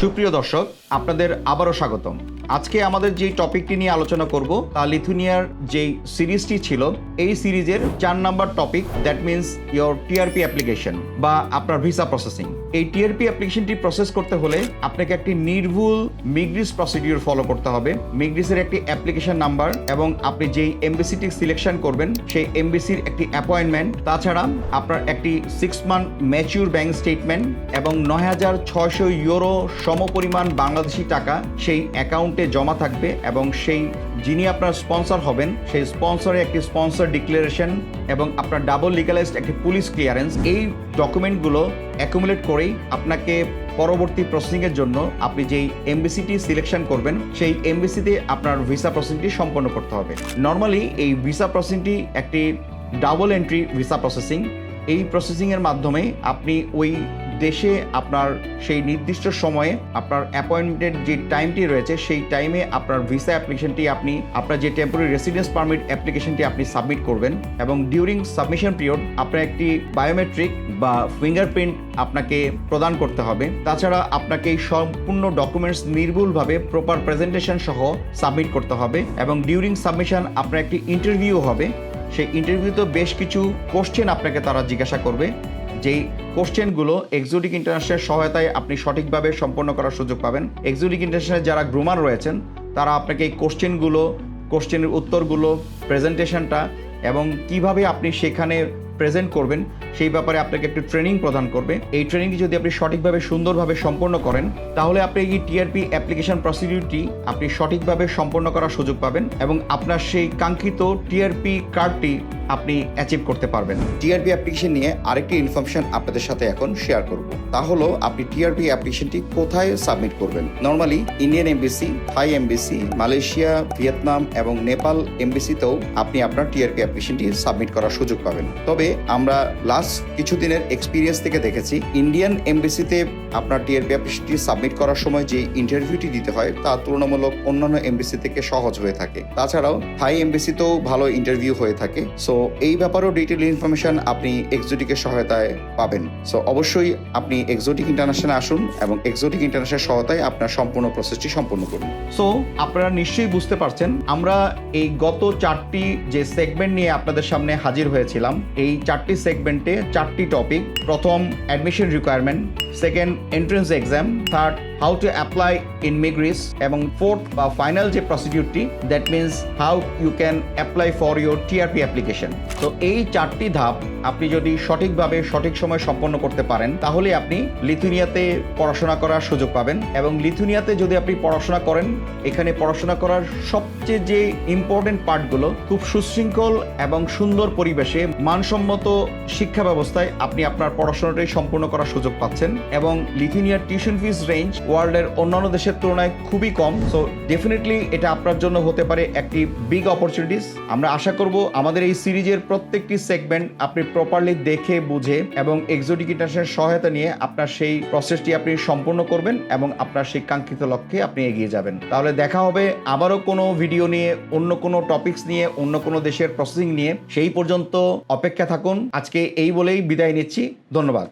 সুপ্রিয় দর্শক, আপনাদের আবারও স্বাগতম। আজকে আমাদের যে টপিকটি নিয়ে আলোচনা করব, তা লিথুনিয়ার যেই সিরিজটি ছিল, এই সিরিজের চার number topic that means your TRP application বা আপনার ভিসা প্রসেসিং এই টিআরপি অ্যাপ্লিকেশনটি প্রসেস করতে হলে আপনাকে একটি নির্ভুল মিগ্রিস প্রসিডিউর ফলো করতে হবে। মিগ্রিসের একটি অ্যাপ্লিকেশন নাম্বার এবং আপনি যেই এমবিসিটি সিলেকশন করবেন, সেই এমবিসির একটি অ্যাপয়েন্টমেন্ট তাছাড়া আপনার একটি six month mature bank statement এবং নয় হাজার ছয়শো ইউরো সমপরিমাণ বাংলাদেশি টাকা সেই অ্যাকাউন্টে জমা থাকবে এবং সেই যিনি আপনার স্পন্সর হবেন, সেই স্পন্সরের একটি স্পন্সর ডিক্লারেশন এবং আপনার ডাবল লিগালাইজড একটি পুলিশ ক্লিয়ারেন্স এই ডকুমেন্টগুলো অ্যাকুমুলেট করেই আপনাকে পরবর্তী প্রসেসিংয়ের জন্য আপনি যেই এমবিসিটি সিলেকশন করবেন, সেই এমবিসিতে আপনার ভিসা প্রসেসিংটি সম্পন্ন করতে হবে। নর্মালি এই ভিসা প্রসেসিংটি একটি ডাবল এন্ট্রি ভিসা প্রসেসিং এই প্রসেসিংয়ের মাধ্যমে আপনি ওই দেশে আপনার সেই নির্দিষ্ট সময়ে আপনার অ্যাপয়েন্টমেন্টের যে টাইমটি রয়েছে, সেই টাইমে আপনার ভিসা অ্যাপ্লিকেশনটি আপনি, আপনার যে টেম্পোরারি রেসিডেন্স পারমিট অ্যাপ্লিকেশনটি আপনি সাবমিট করবেন এবং ডিউরিং সাবমিশন পিরিয়ড আপনার একটি বায়োমেট্রিক বা ফিঙ্গারপ্রিন্ট আপনাকে প্রদান করতে হবে। তাছাড়া আপনাকে সম্পূর্ণ ডকুমেন্টস নির্ভুলভাবে প্রপার প্রেজেন্টেশন সহ সাবমিট করতে হবে এবং ডিউরিং সাবমিশন আপনার একটি ইন্টারভিউ হবে। সেই ইন্টারভিউতে বেশ কিছু কোশ্চেন আপনাকে তারা জিজ্ঞাসা করবে। যেই কোশ্চেনগুলো এক্সোটিক ইন্টারন্যাশনাল সহায়তায় আপনি সঠিকভাবে সম্পন্ন করার সুযোগ পাবেন। এক্সোটিক ইন্টারন্যাশনাল যারা গ্রুমার রয়েছেন, তারা আপনাকে এই কোশ্চেনগুলো, কোশ্চেনের উত্তরগুলো প্রেজেন্টেশনটা এবং কীভাবে আপনি সেখানে প্রেজেন্ট করবেন, সেই ব্যাপারে আপনাকে একটু ট্রেনিং প্রদান করবে। এই ট্রেনিংটি যদি আপনি সঠিকভাবে, সুন্দরভাবে সম্পন্ন করেন, তাহলে আপনি এই টিআরপি অ্যাপ্লিকেশন প্রসিডিউরটি আপনি সঠিকভাবে সম্পন্ন করার সুযোগ পাবেন এবং আপনার সেই কাঙ্ক্ষিত টিআরপি কার্ডটি আপনি অ্যাচিভ করতে পারবেন। টিআরপি অ্যাপ্লিকেশন নিয়ে আরেকটি ইনফরমেশন আপনাদের সাথে এখন শেয়ার করব। তা হলো, আপনি টিআরপি অ্যাপ্লিকেশনটি কোথায় সাবমিট করবেন? Normally Indian embassy Thai embassy Malaysia Vietnam এবং নেপাল এমবিসিতেও আপনি আপনার টিআরপি অ্যাপ্লিকেশনটি সাবমিট করার সুযোগ পাবেন। তবে আমরা লাস্ট কিছুদিনের এক্সপিরিয়েন্স থেকে দেখেছি ইন্ডিয়ান এমবিসিতে আপনার টিআরপি অ্যাপ্লিকেশনটি সাবমিট করার সময় যে ইন্টারভিউটি দিতে হয়, তা তুলনামূলক অন্যান্য এমবিসি থেকে সহজ হয়ে থাকে। তাছাড়াও থাই এমবিসিতেও ভালো ইন্টারভিউ হয়ে থাকে। সো এই ব্যাপারেও ডিটেল ইনফরমেশন আপনি এক্সোটিকের সহায়তায় পাবেন। সো অবশ্যই আপনি এক্সোটিক ইন্টারন্যাশনাল আসুন এবং এক্সোটিক ইন্টারন্যাশনাল সহায়তায় আপনার সম্পূর্ণ প্রসেসটি সম্পূর্ণ করুন। সো আপনারা নিশ্চয়ই বুঝতে পারছেন, আমরা এই গত চারটি যে সেগমেন্ট নিয়ে আপনাদের সামনে হাজির হয়েছিলাম, এই চারটি সেগমেন্টে চারটি টপিক প্রথম admission requirement second entrance exam third how to apply in MIGRIS এবং ফোর্থ বা ফাইনাল যে প্রসিডিউরটি that means how you can apply for your TRP application তো এই চারটি ধাপ আপনি যদি সঠিকভাবে, সঠিক সময় সম্পন্ন করতে পারেন, তাহলে আপনি লিথুনিয়াতে পড়াশোনা করার সুযোগ পাবেন। এবং লিথুনিয়াতে যদি আপনি পড়াশোনা করেন, এখানে পড়াশোনা করার সবচেয়ে যে ইম্পর্টেন্ট পার্টগুলো খুব সুশৃঙ্খল এবং সুন্দর পরিবেশে মানসম্মত শিক্ষা ব্যবস্থায় আপনি আপনার পড়াশোনাটাই সম্পূর্ণ করার সুযোগ পাচ্ছেন। এবং লিথুনিয়ার টিউশন ফিস রেঞ্জ ওয়ার্ল্ডের অন্যান্য দেশের তুলনায় খুবই কম। সো ডেফিনেটলি এটা আপনার জন্য হতে পারে একটি বিগ অপরচুনিটিস আমরা আশা করব আমাদের এই সিরিজের প্রত্যেকটি সেগমেন্ট আপনি প্রপারলি দেখে, বুঝে এবং এক্সোটিক সহায়তা নিয়ে আপনার সেই প্রসেসটি আপনি সম্পূর্ণ করবেন এবং আপনার সেই কাঙ্ক্ষিত লক্ষ্যে আপনি এগিয়ে যাবেন। তাহলে দেখা হবে আবারও কোনো ভিডিও নিয়ে, অন্য কোনো টপিকস নিয়ে, অন্য কোনো দেশের প্রসেসিং নিয়ে। সেই পর্যন্ত অপেক্ষা থাকুন। আজকে এই বলেই বিদায় নিচ্ছি। ধন্যবাদ।